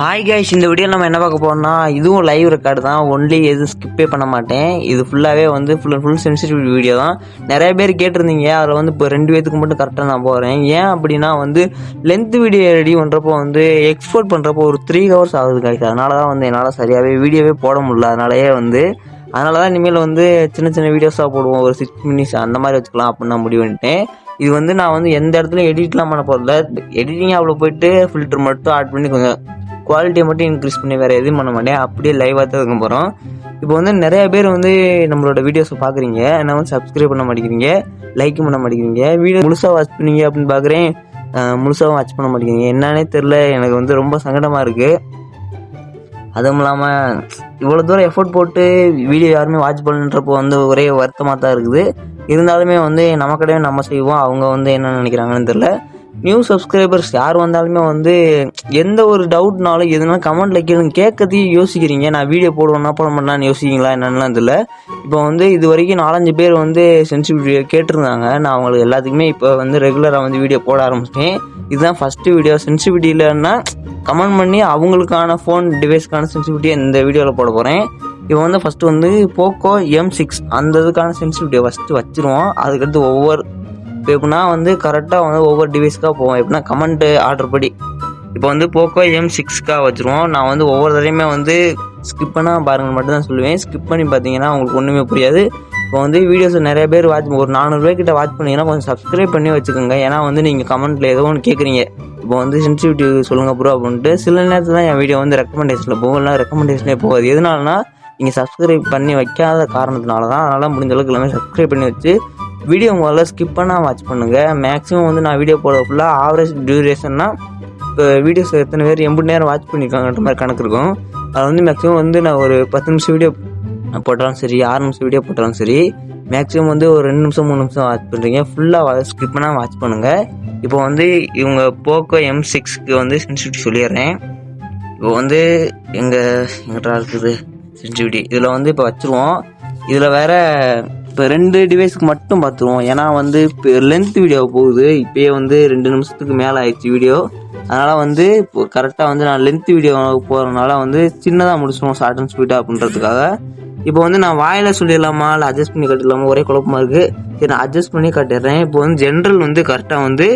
Hi guys இந்த video நம்ம என்ன பார்க்க போகிறோம்னா இதுவும் லைவ் ரெக்கார்டு தான். ஒன்லி எதுவும் ஸ்கிப்பே பண்ண மாட்டேன். இது ஃபுல்லாகவே வந்து full and full sensitive video தான். நிறைய பேர் கேட்டிருந்தீங்க. அதில் வந்து இப்போ ரெண்டு பேத்துக்கு மட்டும் கரெக்டாக நான் போகிறேன் ஏன் அப்படின்னா வந்து லென்த் வீடியோ ரெடி பண்ணுறப்போ வந்து எக்ஸ்போர்ட் பண்ணுறப்போ ஒரு த்ரீ ஹவர்ஸ் ஆகுது கைஸ் அதனால தான் வந்து என்னால் சரியாகவே வீடியோவே போட முடியல. அதனாலயே வந்து அதனால தான் இனிமேல் வந்து சின்ன சின்ன வீடியோஸாக போடுவோம். ஒரு சிக்ஸ் மினிட்ஸ் அந்த மாதிரி வச்சுக்கலாம் அப்படின்னு நான் முடிவு பண்ணிட்டேன். இது வந்து நான் வந்து எந்த இடத்துலையும் எடிட்லாம் பண்ண போகிறதில்ல எடிட்டிங் அவ்வளோ போயிட்டு ஃபில்டர் மட்டும் ஆட் பண்ணி கொஞ்சம் குவாலிட்டியை மட்டும் இன்க்ரீஸ் பண்ணி வேறு எதுவும் பண்ண மாட்டேன். அப்படியே லைவாக தான் இருக்க போகிறோம் இப்போ வந்து நிறைய பேர் வந்து நம்மளோட வீடியோஸை பார்க்குறீங்க என்ன வந்து சப்ஸ்கிரைப் பண்ண மாட்டேங்கிறீங்க லைக்கும் பண்ண மாட்டேங்கிறீங்க வீடியோ முழுசாக வாட்ச் பண்ணீங்க அப்படின்னு பார்க்குறேன் முழுசாக வாட்ச் பண்ண மாட்டேங்கிறீங்க. என்னன்னே தெரில எனக்கு வந்து ரொம்ப சங்கடமாக இருக்குது அதுவும் இல்லாமல் இவ்வளோ தூரம் எஃபோர்ட் போட்டு வீடியோ யாருமே வாட்ச் பண்ணுன்றப்போ வந்து ஒரே வருத்தமாக தான் இருக்குது. இருந்தாலுமே வந்து நமக்கடையே நம்ம செய்வோம் அவங்க வந்து என்ன நினைக்கிறாங்கன்னு தெரில நியூ சப்ஸ்கிரைபர்ஸ் யார் வந்தாலுமே வந்து எந்த ஒரு டவுட்னாலும் எதுனாலும் கமெண்ட்ல கேளுங்க. கேட்கறதையும் யோசிக்கிறீங்க. நான் வீடியோ போடுவேன்னா போட மாட்டேன்னு யோசிக்கிங்களா என்னென்னலாம் தெரியல. இப்போ வந்து இது வரைக்கும் நாலஞ்சு பேர் வந்து சென்சிட்டிவ் கேட்டிருந்தாங்க. நான் அவங்களுக்கு எல்லாத்துக்குமே இப்போ வந்து ரெகுலராக வந்து வீடியோ போட ஆரம்பிச்சிட்டேன். இதுதான் ஃபஸ்ட்டு வீடியோ சென்சிட்டிவிட்டியிலன்னா கமெண்ட் பண்ணி அவங்களுக்கான ஃபோன் டிவைஸ்க்கான சென்சிட்டிவிட்டியை இந்த வீடியோவில் போட போகிறேன் இப்போ வந்து ஃபஸ்ட்டு வந்து போக்கோ எம் சிக்ஸ் அந்த இதுக்கான சென்சிட்டிவிட்டியை ஃபஸ்ட்டு வச்சுருவோம். அதுக்கடுத்து ஒவ்வொரு இப்போ எப்படின்னா வந்து கரெக்டாக வந்து ஒவ்வொரு டிவைஸ்க்காக போவோம். எப்படின்னா கமெண்ட்டு ஆர்டர் படி. இப்போ வந்து போக்கோ எம் சிக்ஸ்க்காக வச்சுருவோம். நான் வந்து ஒவ்வொரு தடையுமே வந்து ஸ்கிப் பண்ணால் பாருங்கள் மட்டும் தான் சொல்லுவேன். ஸ்கிப் பண்ணி பார்த்தீங்கன்னா உங்களுக்கு ஒன்றுமே புரியாது. இப்போ வந்து வீடியோஸ் நிறைய பேர் வாட்ச் ஒரு நானூறுரூவாய்க்கிட்ட கிட்ட வாட்ச் பண்ணீங்கன்னா கொஞ்சம் சப்ஸ்கிரைப் பண்ணி வச்சுக்கோங்க. ஏன்னா வந்து நீங்கள் கமெண்ட்டில் ஏதோ ஒன்று கேட்குறீங்க இப்போ வந்து சென்சிட்டிவிட்டி சொல்லுங்கள் ப்ரோ அப்படின்ட்டு சில நேரத்தில் தான் என் வீடியோ வந்து ரெக்கமெண்டேஷனில் போகும் இல்லை ரெக்கமெண்டேஷனே போகாது. எதனாலனா நீங்கள் சப்ஸ்கிரைப் பண்ணி வைக்காத காரணத்தினால தான் அதனால் முடிஞ்ச அளவுக்கு எல்லாமே சப்ஸ்கிரைப் பண்ணி வச்சு வீடியோ முதல்ல ஸ்கிப் பண்ணால் வாட்ச் பண்ணுங்கள் மேக்ஸிமம் வந்து நான் வீடியோ போட ஃபுல்லாக ஆவரேஜ் டியூரேஷன்னா இப்போ வீடியோஸ் எத்தனை பேர் எண்பது நேரம் வாட்ச் பண்ணியிருக்காங்கன்ற மாதிரி கணக்கு இருக்கும். அது வந்து மேக்ஸிமம் வந்து நான் ஒரு பத்து நிமிஷம் வீடியோ போட்டாலும் சரி ஆறு நிமிஷம் வீடியோ போட்டாலும் சரி மேக்ஸிமம் வந்து ஒரு ரெண்டு நிமிஷம் மூணு நிமிஷம் வாட்ச் பண்ணுறீங்க ஃபுல்லாக ஸ்கிப் பண்ணால் வாட்ச் பண்ணுங்கள் இப்போ வந்து இவங்க போக்கோ எம் சிக்ஸ்க்கு வந்து சென்சிட்டிவிட்டி சொல்லிடுறேன். இப்போ வந்து எங்கள் எங்கிட்ட இருக்குது? சென்சிட்டிவிட்டி இதில் வந்து இப்போ வச்சுருவோம். இதில் வேற இப்போ ரெண்டு டிவைஸ்க்கு மட்டும் பார்த்துருவோம். ஏன்னா வந்து இப்போ லென்த் வீடியோ போகுது. இப்போயே வந்து ரெண்டு நிமிஷத்துக்கு மேலே ஆயிடுச்சு வீடியோ அதனால் வந்து இப்போ கரெக்டாக வந்து நான் லென்த் வீடியோ போகிறதுனால வந்து சின்னதாக முடிச்சிடுவோம் ஷார்ட் அண்ட் ஸ்வீட்டாக அப்படின்றதுக்காக. இப்போ வந்து நான் வாயில் சொல்லிடலாமா? இல்லை அட்ஜஸ்ட் பண்ணி கட்டிடலாமா? ஒரே குழப்பமா இருக்குது சரி நான் அட்ஜஸ்ட் பண்ணி கட்டிடுறேன். இப்போ வந்து ஜென்ரல் வந்து கரெக்டாக வந்து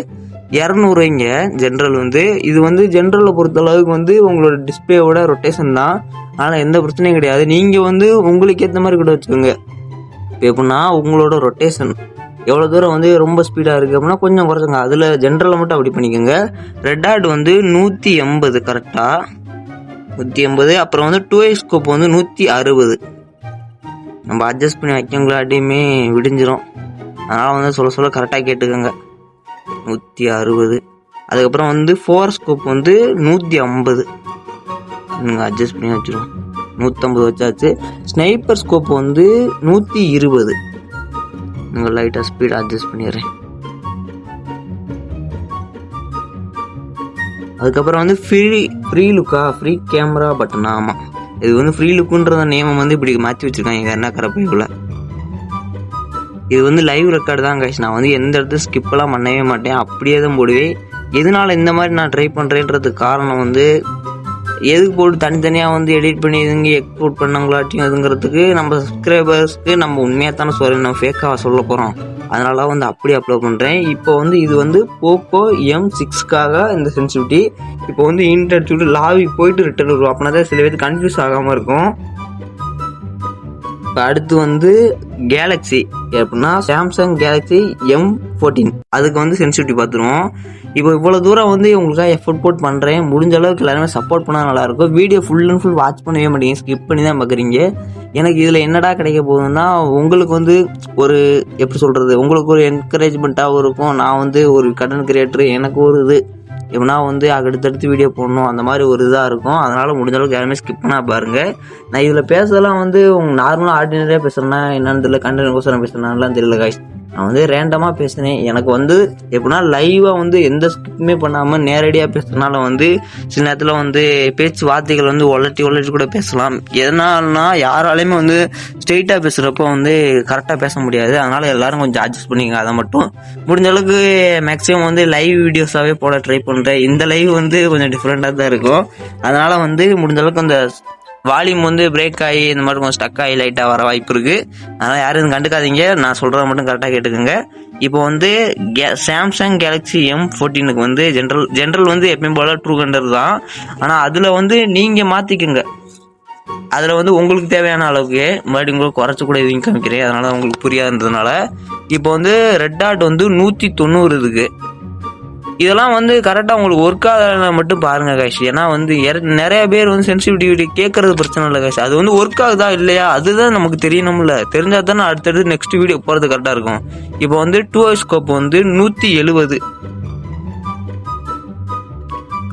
இரநூறுங்க ஜென்ரல் வந்து. இது வந்து ஜென்ரலை பொறுத்த அளவுக்கு வந்து உங்களோட டிஸ்பிளேவோட ரொட்டேஷன் தான். ஆனால் எந்த பிரச்சனையும் கிடையாது. நீங்கள் வந்து உங்களுக்கு ஏற்ற மாதிரி கூட வச்சுக்கோங்க. இப்போ எப்படின்னா உங்களோட ரொட்டேஷன் எவ்வளோ தூரம் வந்து ரொம்ப ஸ்பீடாக இருக்குது அப்படின்னா கொஞ்சம் குறைச்சுங்க அதில் ஜென்ரலில் மட்டும் அப்படி பண்ணிக்கோங்க. ரெட் ஆட் வந்து நூற்றி எண்பது கரெக்டாக நூற்றி எண்பது. அப்புறம் வந்து டூ ஐ ஸ்கோப் வந்து நூற்றி அறுபது. நம்ம அட்ஜஸ்ட் பண்ணி வைக்கங்களாட்டியுமே விடிஞ்சிரும். அதனால் வந்து சொல்ல சொல்ல கரெக்டாக கேட்டுக்கோங்க. நூற்றி அறுபது. அதுக்கப்புறம் வந்து ஃபோர் ஸ்கோப் வந்து நூற்றி ஐம்பது. நீங்கள் அட்ஜஸ்ட் பண்ணி வச்சுருவோம். நூற்றம்பது வச்சாச்சு. ஸ்னைப்பர் ஸ்கோப் வந்து நூற்றி இருபது. நீங்கள் லைட்டாக ஸ்பீட் அட்ஜஸ்ட் பண்ணிடுறேன். அதுக்கப்புறம் வந்து ஃப்ரீ ஃப்ரீ லுக்கா ஃப்ரீ கேமரா பட்டன் ஆமாம் இது வந்து ஃப்ரீ லுக்குன்றத நியமம் வந்து இப்படி மாற்றி வச்சுருக்காங்க என்ன கரப்பைக்குள்ள இது வந்து லைவ் ரெக்கார்டு தான் கைஸ் நான் வந்து எந்த இடத்துல ஸ்கிப்பெல்லாம் பண்ணவே மாட்டேன். அப்படியே தான் போடுவேன். எதனால இந்த மாதிரி நான் ட்ரை பண்ணுறேன்றதுக்கு காரணம் வந்து எதுக்கு போட்டு தனித்தனியாக வந்து எடிட் பண்ணி இதுங்க எக்ஸ்போர்ட் பண்ணங்களாட்டியும் இதுங்கிறதுக்கு நம்ம சப்ஸ்கிரைபர்ஸ்க்கு நம்ம உண்மையாக தானே சொல்ல நம்ம ஃபேக்காக சொல்ல போகிறோம் அதனால வந்து அப்படி அப்லோட் பண்ணுறேன் இப்போ வந்து இது வந்து போக்கோ எம் சிக்ஸ்க்காக இந்த சென்சிட்டிவிட்டி இப்போ வந்து இன்டர்வியூ லாவி போயிட்டு ரிட்டர்ன் வருவோம். அப்படின்னா தான் சில பேருக்கு கன்ஃபியூஸ் ஆகாமல் இருக்கும். இப்போ அடுத்து வந்து கேலக்ஸி எப்படின்னா சாம்சங் கேலக்ஸி எம் ஃபோர்டீன் அதுக்கு வந்து சென்சிட்டிவிட்டி பார்த்துருவோம். இப்போ இவ்வளோ தூரம் வந்து உங்களுக்காக எஃபோர்ட் போட் பண்ணுறேன் முடிஞ்ச அளவுக்கு எல்லாருமே சப்போர்ட் பண்ணால் நல்லாயிருக்கும் video full and full watch பண்ணவே மாட்டீங்க. ஸ்கிப் பண்ணி தான் பார்க்குறீங்க எனக்கு இதில் என்னடா கிடைக்க போகுதுன்னா உங்களுக்கு வந்து ஒரு எப்படி சொல்கிறது உங்களுக்கு ஒரு என்கரேஜ்மெண்ட்டாகவும் இருக்கும். நான் வந்து ஒரு கடன் கிரியேட்டர் எனக்கு ஒரு இது. எப்படின்னா வந்து அடுத்தடுத்து வீடியோ போடணும். அந்த மாதிரி ஒரு இதாக இருக்கும். அதனால் முடிஞ்ச அளவுக்கு யாருமே ஸ்கிப் பண்ணால் பாருங்கள் நான் இதில் பேசுறதெல்லாம் வந்து உங்கள் நார்மலாக ஆர்டினரியாக பேசுகிறேன்னா என்னன்னு தெரியல. கண்டென்ட் கோசரம் பேசுகிறேன்லாம் தெரியல காய்ஸ் நான் வந்து ரேண்டமாக பேசுனேன் எனக்கு வந்து எப்படின்னா லைவாக வந்து எந்த ஸ்கிப்புமே பண்ணாமல் நேரடியாக பேசுறதுனால வந்து சில நேரத்தில் வந்து பேச்சு வார்த்தைகள் வந்து உலட்டி உலட்டி கூட பேசலாம். எதனால்னா யாராலையுமே வந்து ஸ்ட்ரெயிட்டாக பேசுகிறப்போ வந்து கரெக்டாக பேச முடியாது. அதனால் எல்லாரும் கொஞ்சம் அட்ஜஸ்ட் பண்ணிக்கங்க. அதை மட்டும் முடிஞ்ச அளவுக்கு மேக்ஸிமம் வந்து லைவ் வீடியோஸாகவே போட ட்ரை பண்ணுறேன் இந்த லைவ் வந்து கொஞ்சம் டிஃப்ரெண்ட்டாக தான் இருக்கும். அதனால் வந்து முடிஞ்சளவுக்கு அந்த வால்யூம் வந்து பிரேக் ஆகி இந்த மாதிரி கொஞ்சம் ஸ்டக் ஆகி லைட்டாக வர வாய்ப்பு இருக்குது அதனால் யாரும் எதுவும் கண்டுக்காதீங்க. நான் சொல்கிறத மட்டும் கரெக்டாக கேட்டுக்கோங்க. இப்போ வந்து கே சாம்சங் கேலக்ஸி எம் ஃபோர்டீனுக்கு வந்து ஜென்ரல் ஜென்ரல் வந்து எப்பயும் போல் ட்ரூ ஹண்ட்ரட் தான். ஆனால் அதில் வந்து நீங்கள் மாற்றிக்கோங்க அதில் வந்து உங்களுக்கு தேவையான அளவுக்கு. மறுபடியும் உங்களுக்கு குறைச்சி கூட எதையும் காமிக்கிறேன். அதனால உங்களுக்கு புரியாதுன்றதுனால. இப்போ வந்து ரெட் டாட் வந்து நூற்றி தொண்ணூறு இருக்குது இதெல்லாம் வந்து கரெக்டாக உங்களுக்கு ஒர்க் ஆகலை மட்டும் பாருங்க கைஷ் ஏன்னா வந்து நிறைய பேர் வந்து சென்சிட்டிவிட்டி கேட்கறது பிரச்சனை இல்லை கைஷ் அது வந்து ஒர்க் ஆகுதா இல்லையா? அதுதான் நமக்கு தெரியணும்ல. தெரிஞ்சால் தானே அடுத்தடுத்து நெக்ஸ்ட் வீடியோ போகிறது கரெக்டாக இருக்கும். இப்போ வந்து டூ ஸ்கோப் வந்து நூற்றி எழுபது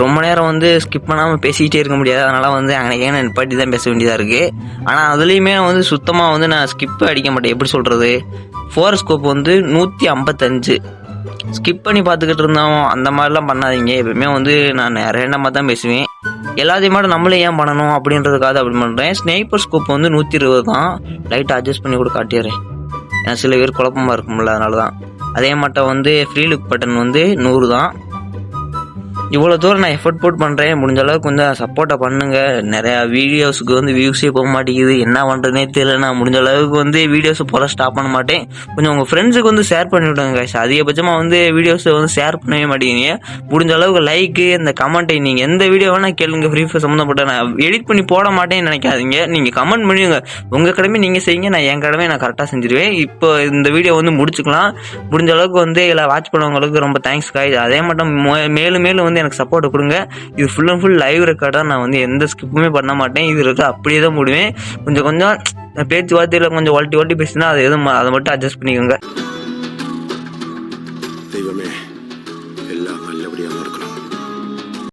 ரொம்ப நேரம் வந்து ஸ்கிப் பண்ணாமல் பேசிக்கிட்டே இருக்க முடியாது. அதனால் வந்து அங்கே நிப்பாட்டி தான் பேச வேண்டியதாக இருக்குது ஆனால் அதுலேயுமே வந்து சுத்தமாக வந்து நான் ஸ்கிப் அடிக்க மாட்டேன். எப்படி சொல்கிறது ஃபோர் ஸ்கோப் வந்து நூற்றி ஐம்பத்தஞ்சு. ஸ்கிப் பண்ணி பார்த்துக்கிட்டு இருந்தோம். அந்த மாதிரிலாம் பண்ணாதீங்க. எப்பவுமே வந்து நான் ரேண்டமாக தான் பேசுவேன். எல்லாத்தையும் மட்டும் நம்மளே ஏன் பண்ணணும் அப்படின்றதுக்காக அப்படி பண்ணுறேன் ஸ்னேப்பர் ஸ்கோப் வந்து நூற்றி இருபது தான். லைட்டாக அட்ஜஸ்ட் பண்ணி கூட காட்டிடுறேன். ஏன்னா சில பேர் குழப்பமாக இருக்கும்ல அதனால தான் அதே மாட்டம் வந்து ஃப்ரீ லுக் பட்டன் வந்து நூறு தான். இவ்வளோ தூரம் நான் எஃபர்ட் போட் பண்ணுறேன் முடிஞ்ச அளவுக்கு கொஞ்சம் சப்போர்ட்டை பண்ணுங்க. நிறையா வீடியோஸுக்கு வந்து வியூஸே போக மாட்டேங்குது. என்ன பண்ணுறதுனே தெரியல. நான் முடிஞ்ச அளவுக்கு வந்து வீடியோஸ் போல ஸ்டாப் பண்ண மாட்டேன். கொஞ்சம் உங்கள் ஃப்ரெண்ட்ஸுக்கு வந்து ஷேர் பண்ணி விடுங்க கைஸ் அதிகபட்சமாக வந்து வீடியோஸை வந்து ஷேர் பண்ணவே மாட்டேங்கிறீங்க. முடிஞ்ச அளவுக்கு லைக்கு இந்த கமெண்ட்டை நீங்கள் எந்த வீடியோ வேணால் கேளுங்க. ஃப்ரீ ஃபயர் சம்மந்தப்பட்ட நான் எடிட் பண்ணி போட மாட்டேன்னு நினைக்காதீங்க. நீங்கள் கமெண்ட் பண்ணுங்க உங்கள் கடமை நீங்கள் செய்யுங்க. நான் என் கடமை நான் கரெக்டாக செஞ்சிருவேன். இப்போ இந்த வீடியோ வந்து முடிச்சுக்கலாம். முடிஞ்ச அளவுக்கு வந்து இதில் வாட்ச் பண்ணவங்களுக்கு ரொம்ப தேங்க்ஸ் காய் அதே மட்டும் மேலும் மேலும் வந்து எனக்கு சப்போர்ட் கொடுங்க. இது ஃபுல் அண்ட் ஃபுல் லைவ் ரெக்கார்டாக நான் வந்து எந்த ஸ்கிப்புமே பண்ண மாட்டேன். இது இருக்க அப்படியே தான் முடிவேன் கொஞ்சம் கொஞ்சம் பேச்சுவார்த்தையில் கொஞ்சம் ஒல்ட்டி ஒல்ட்டி பேசினா அது எதுவும் அதை மட்டும் அட்ஜஸ்ட் பண்ணிக்கோங்க.